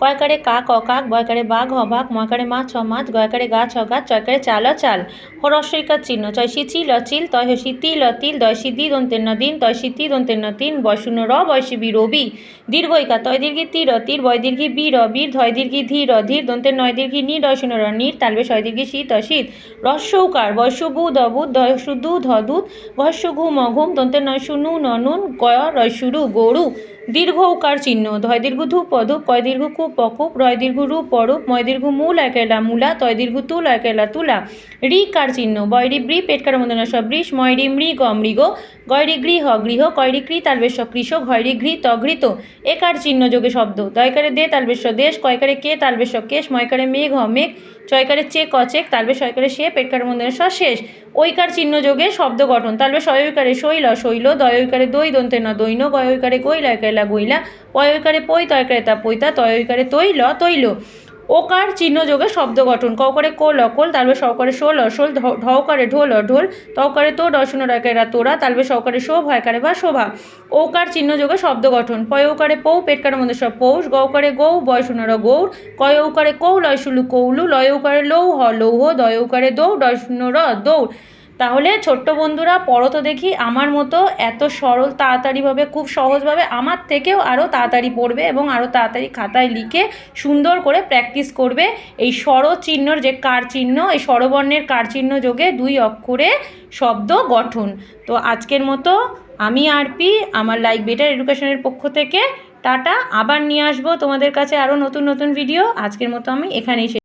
কয়কারে কা কাক বয়কারে বাঘ হ বাঘ ময়কারে মাছ ছ মাছ গয়কারে গাছ হ গাছ চয়কারে চাল। চাল হরস্বইকার চিহ্ন। চয়সি চিল চিল, তয় হসি তিল তিল দয়সি দি দন্তের ন, দিন তয়সি তি দন্তের ন, তিন বয়শূন্য র বয়সি বি রবি দীর্ঘইকা তয়, দীর্ঘি তীর তীর বয়, দীর্ঘি বি, র বীর ধয়, দীর্ঘি ধীর ধীর দন্তের নয়, দীর্ঘি নি শূন্য, র, নীর তালবে ছয়, দীর্ঘি শীত শীত। রস্যৌকার বয়স্য বু, দ, বুধ দয়সু দু, ধ, দুধ। ভস্য ঘুম অঘুম দন্তের নয় শূন্য ন নুন গয় রয়সুরু গরু দীর্ঘ উকার চিহ্ন ধয় দীর্ঘ ধূপ পধূপ কয় দীর্ঘ কু পকুপ রয় দীর্ঘ রূপ পরূপ, ময় দীর্ঘ মূল একেলা মূলা, তয় দীর্ঘ তুল একেলা তুলা। রি কার চিহ্ন? বয়রি ব্রি পেটকার মধ্যে না সব বৃষ ময়রি মৃগ মৃগ গয়রি গৃহ গৃহ কয়রি কৃ তালবেশ কৃষ ঘয়রি ঘৃত ঘৃত একার চিহ্ন যোগে শব্দ? দয়কারে দে তালবেশ দেশ কয়কারে কে তালবেশ কেশ ময়কারে মেঘ মেঘ চয়কারে চেক অচেক তালবে শয়কারে সে পেটকার মধ্যে না স শেষ। ঐকার চিহ্ন যোগে শব্দ গঠন তালবে শয়কারে শৈল শৈল দয়ৈকারে দই দন্তে ন দৈন গয়ৈকারে গৈলা একাইলা গইলা পয়ৈকারে পৈ তয়কারে তা পৈতা তয়ৈকারে তৈল তৈল। ওকার চিহ্ন যোগে শব্দ গঠন কৌকারে কোল, অকল তালবে সহকারে শোল, অসোল ঢ- ঢওকারে ঢোল, অঢোল তকারে তো দর্শন রাকেরা তোরা তালবে সহকারে শোভ, হয়কারে বা শোভা। ওকার চিহ্ন যোগে শব্দ গঠন পয়ৌকারে পৌ, পেটকার মধ্যে সব পৌষ গৌকারে গৌ বয়সুনর গৌর কয়ৌকারে কৌ লয়সুলু কৌলু লয়ৌকারে লৌহ লৌহ দয়ৌকারে দৌ দর্শনর দৌড়। তাহলে ছোট্ট বন্ধুরা, পড়ো তো দেখি, আমার মতো এত সরল, তাড়াতাড়িভাবে, খুব সহজভাবে আমার থেকেও আরও তাড়াতাড়ি পড়বে এবং আরও তাড়াতাড়ি খাতায় লিখে সুন্দর করে প্র্যাকটিস করবে। এই স্বর চিহ্নর যে কার চিহ্ন এই স্বরবর্ণের কার চিহ্ন যোগে দুই অক্ষরে শব্দ গঠন। তো আজকের মতো আমি আরপি, আমার লাইক বেটার এডুকেশনের পক্ষ থেকে। টাটা, আবার নিয়ে আসব তোমাদের কাছে আরও নতুন নতুন ভিডিও। আজকের মতো আমি এখানেই